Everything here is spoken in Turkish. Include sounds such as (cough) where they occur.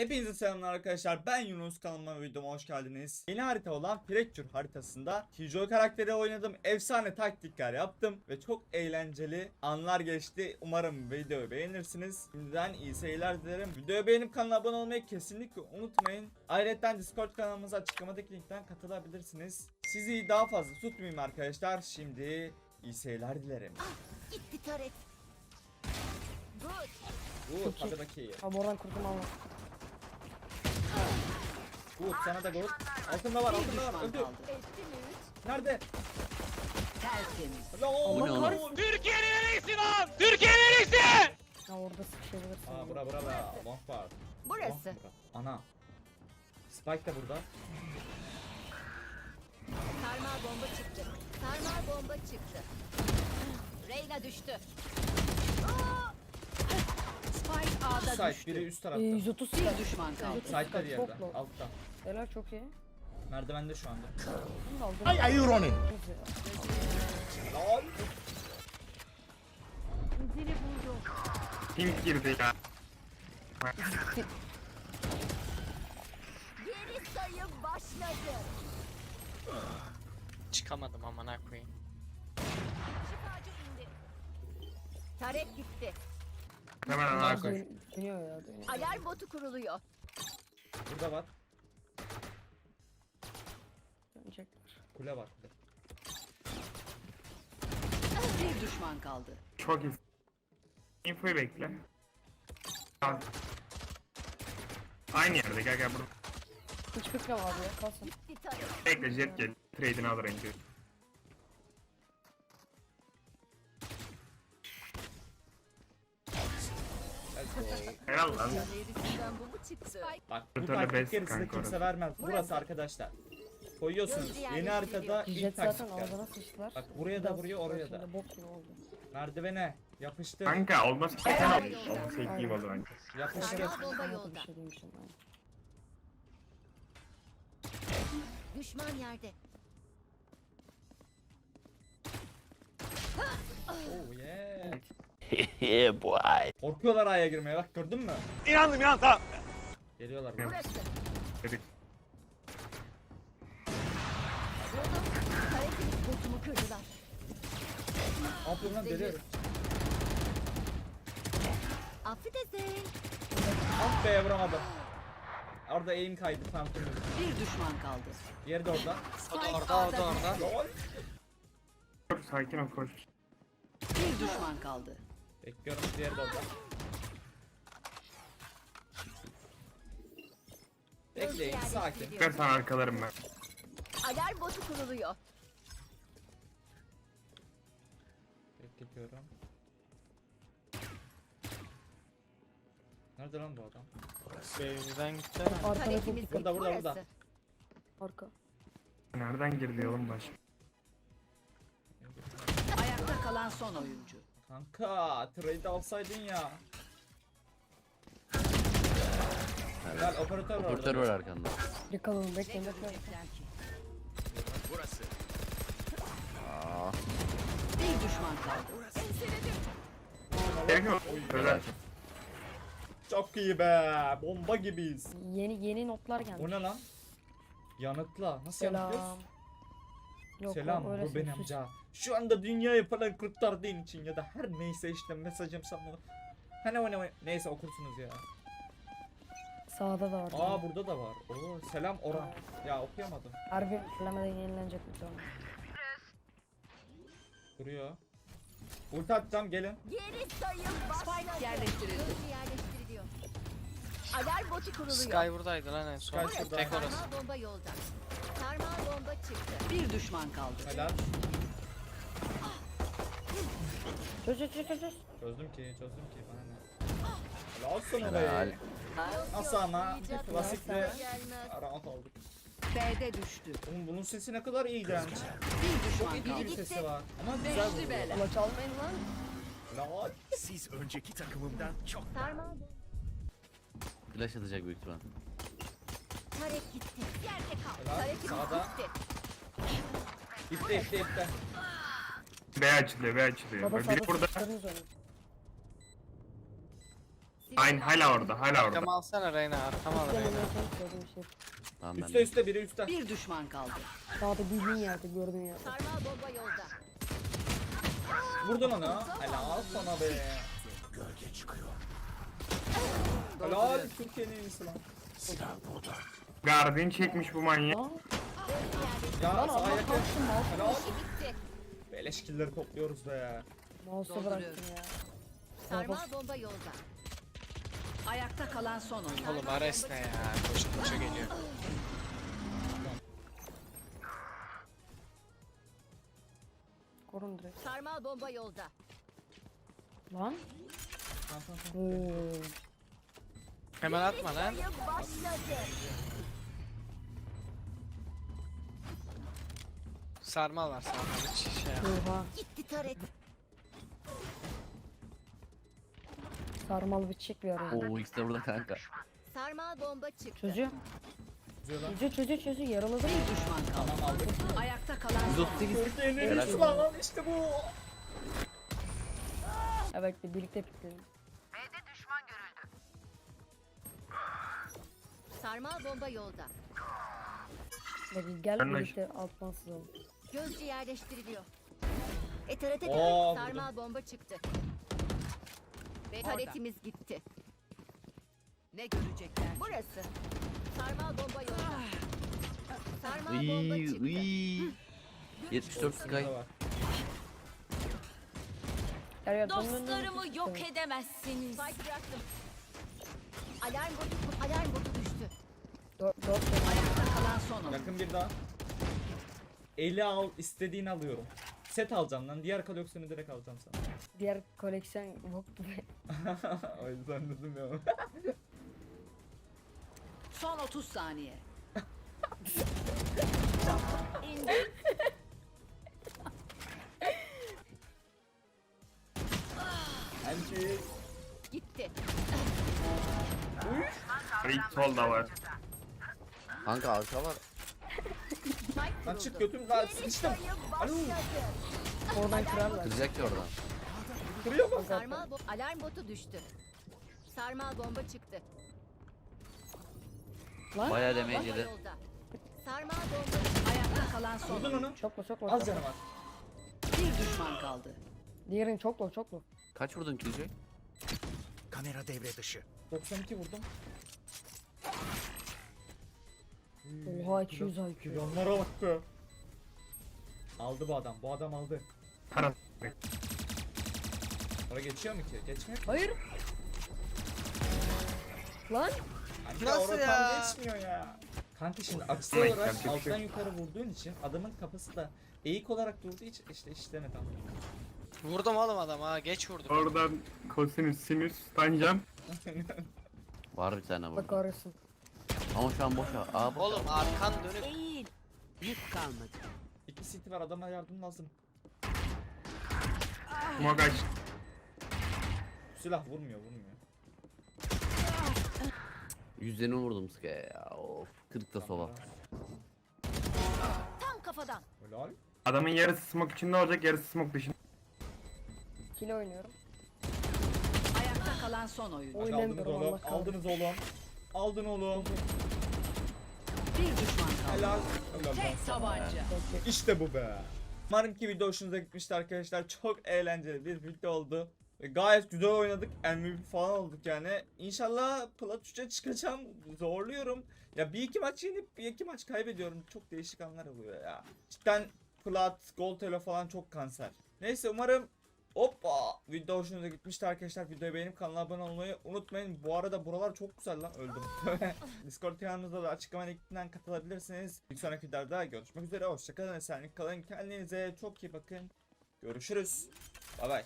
Hepinize selamlar arkadaşlar. Ben Yunus kanalıma videoma hoş geldiniz. Yeni harita olan Fracture haritasında Killjoy karakteri oynadım. Efsane taktikler yaptım ve çok eğlenceli anlar geçti. Umarım videoyu beğenirsiniz. Şimdiden iyi seyirler dilerim. Videoyu beğenip kanala abone olmayı kesinlikle unutmayın. Ayrıca Discord kanalımıza açıklamadaki linkten katılabilirsiniz. Sizi daha fazla tutmayayım arkadaşlar. Şimdi iyi seyirler dilerim. Gitti taret. Good. Good hadi bakayım. Abi oradan kurtum ama. Good sana da good. Altında var altında var. Öldü. Nerede? Tertemiz. La Allah kahretsin. Türkiye'nin en iyisi lan! Türkiye'nin en iyisi! Ya orada sıkışabilirsin. Aa bura bura bura. Long var. Burası. Ana. Spike de burada. Sarmal bomba çıktı. Sarmal bomba çıktı. Reyna düştü. Spike A'da Side düştü. biri üst tarafta. Ee, 130 Bir düşman kaldı. Side'da bir yerde. Altta. Helal çok iyi. Merdivende şu anda. Aldım. Why are you running? Lan. Pink girdi ya. Geri sayım başladı. Çıkamadım amına koyayım. Şifacı indi. Taret gitti. Hemen Dönüyor ya dönüyor. Alarm botu kuruluyor. Burada var. Dönecekler. Kule var. Bir düşman kaldı. Çok iyi. Infoyu bekle. Al. Aynı yerde gel gel burada. Hiç fikrim abi ya kalsın. Bekle jet gel. Trade'ini alır en kötü. Helal lan. Bak bu Ötörle taktik best gerisini kanka kimse orası. vermez. Burası. arkadaşlar. Koyuyorsunuz. Yeni haritada ilk Jet zaten taktikler. ağzına sıçtılar. Bak buraya da Biraz vuruyor oraya da. şimdi Bok gibi oldu. Merdivene. Yapıştır. Kanka olmaz ki sen al. Olmaz ekleyeyim o zaman. Yapıştır. Sarmal bomba Hayatım yolda. bir şey demişim ben. Düşman yerde. Oh yeah. yeah, (laughs) boy. Korkuyorlar aya girmeye bak gördün mü? İnandım ya tamam. Geliyorlar. Dedik. Taretimiz botumu kırdılar. Ne yapıyorsun lan deli? Affedersin. Ah be vuramadım. Orada aim kaydı phantom'un. Bir düşman kaldı. Diğeri de orada. Spike Orada orada A'da orada. Lol. Dur sakin ol koş. Bir düşman kaldı. Bekliyorum diğeri de orada. Bekleyin sakin. Ver sana arkalarım ben. Alarm botu kuruluyor. Bekletiyorum. Nerede lan bu adam? Beyzden gitti. Arkada çok. Burada, burada, burası. burada. Arka. Nereden girdi oğlum baş? Ayakta kalan son oyuncu. Kanka trade alsaydın ya. Gel operatör var Operatör orada. var arkanda. Bir kalalım bekleyin bekleyin. Aa, Bir düşman kaldı. Gerek yok. Öyle. Çok iyi be. Bomba gibiyiz. Yeni yeni notlar geldi. O ne lan? Yanıtla. Nasıl Selam. yanıtlıyoruz? Yok, Selam öyle bu benim sessiz. amca. Şu anda dünyayı falan kurtardığın için ya da her neyse işte mesajım sana. Hani o ne neyse okursunuz ya. Sağda da var. Aa burada da var. Oo selam Orhan. Ya okuyamadım. Harbi fırlamadan yenilenecek bir tane. Duruyor. Ulti atacağım gelin. Geri sayım başladı. Spike yerleştirildi. Gözcü yerleştiriliyor. Alarm botu kuruluyor. Sky buradaydı lan en son. Sky şurada. Tek orası. Sarmal bomba yolda. Sarmal bomba çıktı. Bir düşman kaldı. Helal. Çöz çöz çöz çöz. çöz. Çözdüm ki çözdüm ki bana ne. Helal sana be. Nasıl ama klasik ve rahat olduk. B'de düştü. Oğlum bunun sesi ne kadar iğrenç. Bir düşman İyi kaldı. bir sesi var. Ama güzel Beşli vuruyor. bela. Ula çalmayın lan. Helal. Siz önceki takımımdan çok Sarmal bomba. flash atacak büyük ihtimal. Taret gitti. Yerde kal. Helal. Taretimiz Sağda. gitti. İpte ipte ipte. B açılıyor B açılıyor. Baba Biri burada. sıçtınız onu. Aynı hala orada hala orada. Arkama alsana Reyna arkama al Reyna. Şey. Tamam ben Üste de. üste biri üstte. Bir düşman kaldı. Sağda bildiğin yerde gördüğün yerde. Sarmal bomba yolda. Vurdun onu. Helal sana be. Helal Türkiye'nin en iyisi lan. Guardian çekmiş bu manyak. Ya lan sağ Allah yakın. Helal. Beleş killleri topluyoruz be. Mouse'u bıraktım ya. Sarmal bomba yolda. Ayakta kalan son oyun. Oğlum Ares ne ya? Koşa koşa geliyor. Korun direkt. Sarmal bomba yolda. Lan. Tamam, tamam, tamam. Oo. Hemen atma lan. Sarmal var sarmal. Hiç şey. Oha. Gitti taret. Sarmalı bir araya. Oo ikisi de burada kanka. Sarmal bomba çıktı. Lan. Çözüyor çözüyor çözüyor. Yaraladı mı? Düşman kaldı. Tamam aldık. Ayakta kalan son oyun. 138. Türkiye'nin en Helal olsun. lan işte bu. Evet bir birlikte pikledim. Sarmal bomba yolda. Bak gel Ben de- birlikte alttan sızalım. Gözcü yerleştiriliyor. E Oo, vurdum. Sarmal bomba çıktı. Ve taretimiz gitti. Ne görecekler? Burası. Sarmal bomba yolda. Sarmal bomba Iy çıktı. iy. 74 Sky. Dostlarımı yok edemezsiniz. Spike bıraktım. Alarm botu, alarm botu düştü. Dört, dört. Ayakta kalan son. Yakın bir daha. Eli al istediğini alıyorum. Set alacağım lan. Diğer koleksiyonu direkt alacağım sana. Diğer koleksiyon boktu be. o yüzden dedim ya. Son 30 saniye. İndim. Anki. Gitti. Sol da var. Kanka arka var. Lan çık götüm daha sıkıştım. Alo. Oradan kırarlar. Kıracak ki oradan. Kırıyor mu? Sarmal bo alarm botu düştü. Sarmal bomba çıktı. Lan. Bayağı damage yedi. Sarmal bomba Ayakta kalan son Vurdun onu. Çok low çok Az canı var. Bir düşman kaldı. Diğerini çok low çok low. Kaç vurdun Killjoy? Kamera devre dışı. 92 vurdum. Oha 200 IQ. Milyonlara bak be. Aldı bu adam. Bu adam aldı. Para. Oraya geçiyor mu ki? Geçmiyor ki. Hayır. Lan. Kanka Nasıl orada ya? tam geçmiyor ya. Kanka şimdi aksi Ay, olarak bir alttan yukarı vurduğun için adamın kafası da eğik olarak durduğu için işte işlemedi ama. Vurdum oğlum adam ha geç vurdum. Oradan kosinüs sinüs tanjant. (laughs) Var bir tane Bak burada. kahretsin. Ama şu an boş. Aa boş. Oğlum arkan dönüp Eğil. Yük kalmadı. İki city var adama yardım lazım. Aç. Silah vurmuyor vurmuyor. Yüzlerini vurdum Sky'a ya. Of. 40 da sola. tam kafadan. Helal. Adamın yarısı smoke içinde olacak yarısı smoke dışında. Kill oynuyorum. Ayakta kalan son oyun. Aldınız Oynamıyorum, oğlum. Allah kahretsin. Aldınız oğlum. Aldın oğlum. Bir düşman kaldı. Helal. Helal lan Tek sana. tabanca. İşte bu be. Umarım ki video hoşunuza gitmişti arkadaşlar. Çok eğlenceli bir video oldu. Ve gayet güzel oynadık. MVP falan olduk yani. İnşallah Plat 3'e çıkacağım. Zorluyorum. Ya bir iki maç yenip bir iki maç kaybediyorum. Çok değişik anlar oluyor ya. Cidden Plat, Gold Elo falan çok kanser. Neyse umarım Hoppa! Video hoşunuza gitmişti arkadaşlar. Videoyu beğenip kanala abone olmayı unutmayın. Bu arada buralar çok güzel lan. Öldüm. (laughs) Discord kanalımızda da açıklama linkinden katılabilirsiniz. Bir sonraki videoda görüşmek üzere. Hoşçakalın. Esenlik kalın. Kendinize çok iyi bakın. Görüşürüz. Bay bay.